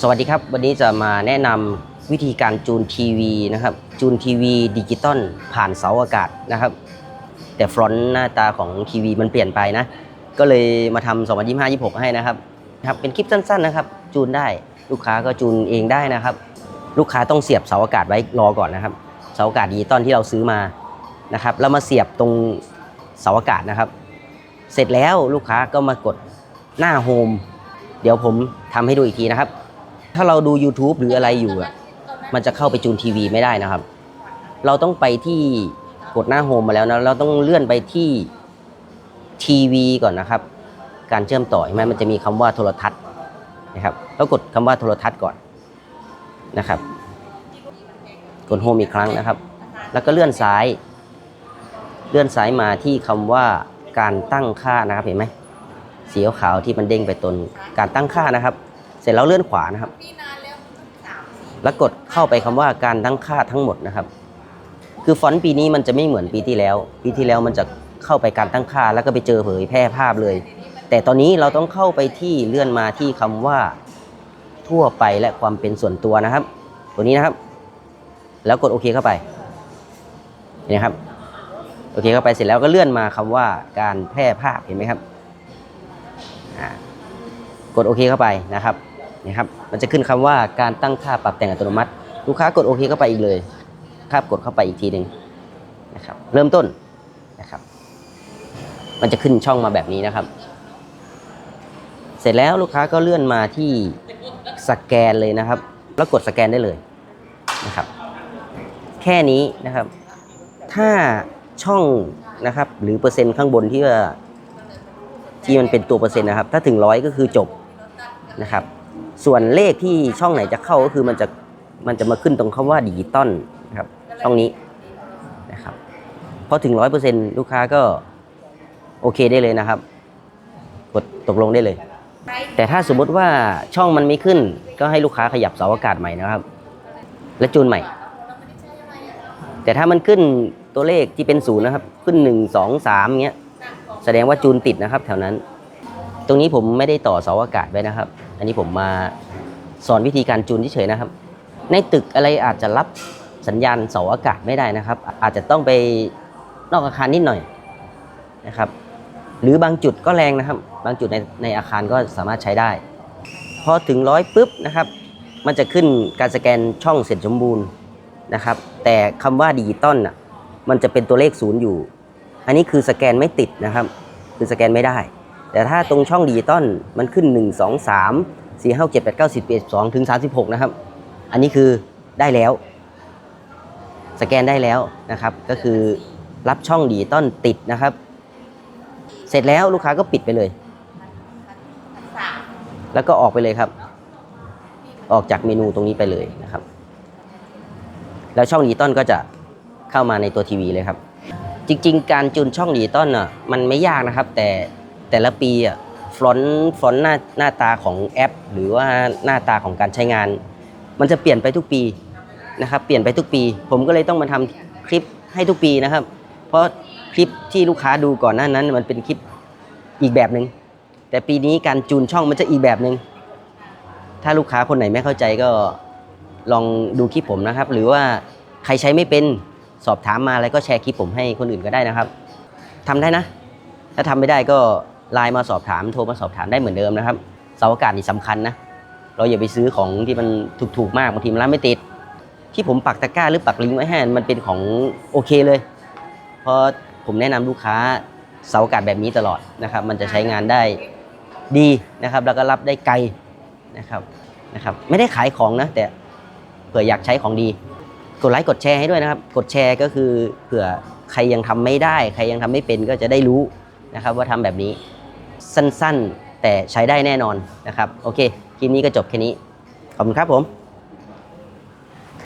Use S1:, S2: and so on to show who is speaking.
S1: สวัสดีครับ วันนี้จะมาแนะนำวิธีการจูนทีวีนะครับจูนทีวีดิจิตอลผ่านเสาอากาศนะครับ แต่ฟรอนต์หน้าตาของทีวีมันเปลี่ยนไปนะ ก็เลยมาทำ2025 26 ให้นะครับนะครับเป็นคลิปสั้นๆนะครับ จูนได้ลูกค้าก็จูนเองได้นะครับ ลูกค้าต้องเสียบเสาอากาศไว้รอก่อนนะครับ เสาอากาศดิจิตอลที่เราซื้อมานะครับแล้วมาเสียบตรงเสาอากาศนะครับ เสร็จแล้วลูกค้าก็มากดหน้าโฮมเดี๋ยวผมทำให้ดูอีกทีนะครับ ถ้าเราดู YouTube หรืออะไรอยู่อะมันจะเข้าไปจูนทีวีไม่ได้นะครับ เราต้องไปที่กดหน้าโฮมมาแล้วนะ เราต้องเลื่อนไปที่ทีวีก่อนนะครับ การเชื่อมต่อเห็นไหมมันจะมีคำว่าโทรทัศน์นะครับแล้วกดคำว่าโทรทัศน์ก่อนนะครับ กดโฮมอีกครั้งนะครับ แล้วก็เลื่อนซ้าย เลื่อนซ้ายมาที่คำว่าการตั้งค่านะครับเห็นไหมสีขาวที่มันเด้งไปตนการตั้งค่านะครับ เสร็จแล้วเลื่อนขวานะครับ แล้วกดเข้าไปคำว่าการตั้งค่าทั้งหมดนะครับ คือฟอนต์ปีนี้มันจะไม่เหมือนปีที่แล้ว ปีที่แล้วมันจะเข้าไปการตั้งค่า แล้วก็ไปเจอเผยแพร่ภาพเลย แต่ตอนนี้เราต้องเข้าไปที่เลื่อนมาที่คำว่าทั่วไปและความเป็นส่วนตัวนะครับ ตัวนี้นะครับ แล้วกดโอเคเข้าไปเห็นไหมครับโอเคเข้าไปเสร็จแล้วก็เลื่อนมาคำว่าการแพร่ภาพเห็นไหมครับอ่ากดโอเคเข้าไปนะครับ นี่ครับ มันจะขึ้นคำว่าการตั้งค่าปรับแต่งอัตโนมัติ ลูกค้ากดโอเคเข้าไปอีกเลยครับกดเข้าไปอีกทีหนึ่งนะครับ เริ่มต้นนะครับ มันจะขึ้นช่องมาแบบนี้นะครับ เสร็จแล้วลูกค้าก็เลื่อนมาที่สแกนเลยนะครับ แล้วกดสแกนได้เลยนะครับ แค่นี้นะครับ ถ้าช่องนะครับ หรือเปอร์เซ็นต์ข้างบนที่ว่าที่มันเป็นตัวเปอร์เซ็นต์นะครับ ถ้าถึงร้อยก็คือจบนะครับ ส่วนเลขที่ช่องไหนจะเข้าก็คือมันจะมันจะมาขึ้นตรงคำว่าดิจิตอลนะครับช่องนี้นะครับพอถึงร้อยเปอร์เซ็นต์ลูกค้าก็โอเคได้เลยนะครับ กดตกลงได้เลย แต่ถ้าสมมติว่าช่องมันไม่ขึ้น ก็ให้ลูกค้าขยับเสาอากาศใหม่นะครับ และจูนใหม่ แต่ถ้ามันขึ้นตัวเลขที่เป็นศูนย์นะครับ ขึ้นหนึ่งสองสามเงี้ยแสดงว่าจูนติดนะครับ แถวนั้น ตรงนี้ผมไม่ได้ต่อเสาอากาศไว้นะครับ อันนี้ผมมาสอนวิธีการจูนเฉยๆนะครับ ในตึกอะไรอาจจะรับสัญญาณเสาอากาศไม่ได้นะครับ อาจจะต้องไปนอกอาคารนิดหน่อยนะครับ หรือบางจุดก็แรงนะครับ บางจุดในในอาคารก็สามารถใช้ได้ พอถึงร้อยปุ๊บนะครับ มันจะขึ้นการสแกนช่องเสร็จสมบูรณ์นะครับ แต่คำว่าดิจิตอลน่ะมันจะเป็นตัวเลขศูนย์อยู่ อันนี้คือสแกนไม่ติดนะครับ คือสแกนไม่ได้ แต่ถ้าตรงช่องดิจิตอลมันขึ้น 1 2 3 4 5 7 8 9 10 11 12ถึง36 นะครับ อันนี้คือได้แล้ว สแกนได้แล้วนะครับ ก็คือรับช่องดิจิตอลติดนะครับ เสร็จแล้วลูกค้าก็ปิดไปเลย แล้วก็ออกไปเลยครับ ออกจากเมนูตรงนี้ไปเลยนะครับ แล้วช่องดิจิตอลก็จะเข้ามาในตัวทีวีเลยครับ จริง ๆ การจูนช่องดิจิตอลน่ะมันไม่ยากนะครับ แต่ แต่ละปีอะฟอนต์ฟอนต์หน้าหน้าตาของแอป หรือว่าหน้าตาของการใช้งาน มันจะเปลี่ยนไปทุกปีนะครับ เปลี่ยนไปทุกปี ผมก็เลยต้องมาทำคลิปให้ทุกปีนะครับ เพราะคลิปที่ลูกค้าดูก่อนหน้านั้น มันเป็นคลิปอีกแบบหนึ่งแต่ปีนี้การจูนช่องมันจะอีกแบบหนึ่งถ้าลูกค้าคนไหนไม่เข้าใจก็ลองดูคลิปผมนะครับ หรือว่าใครใช้ไม่เป็นสอบถามมาแล้วก็แชร์คลิปผมให้คนอื่นก็ได้นะครับทำได้นะ ถ้าทำไม่ได้ก็ ไลน์มาสอบถามโทรมาสอบถามได้เหมือนเดิมนะครับเสาอากาศนี่สำคัญนะเราอย่าไปซื้อของที่มันถูกๆมากบางทีมันรับไม่ติด ที่ผมปักตะกร้าหรือปักลิงก์ไว้ให้มันเป็นของโอเคเลย เพราะผมแนะนำลูกค้าเสาอากาศแบบนี้ตลอดนะครับ มันจะใช้งานได้ดีนะครับ แล้วก็รับได้ไกลนะครับนะครับไม่ได้ขายของนะแต่เผื่ออยากใช้ของดี กดไลค์กดแชร์ให้ด้วยนะครับ กดแชร์ก็คือเผื่อใครยังทำไม่ได้ ใครยังทำไม่เป็นก็จะได้รู้นะครับว่าทำแบบนี้ สั้นๆ แต่ใช้ได้แน่นอนนะครับ โอเค คลิปนี้ก็จบแค่นี้ ขอบคุณครับผม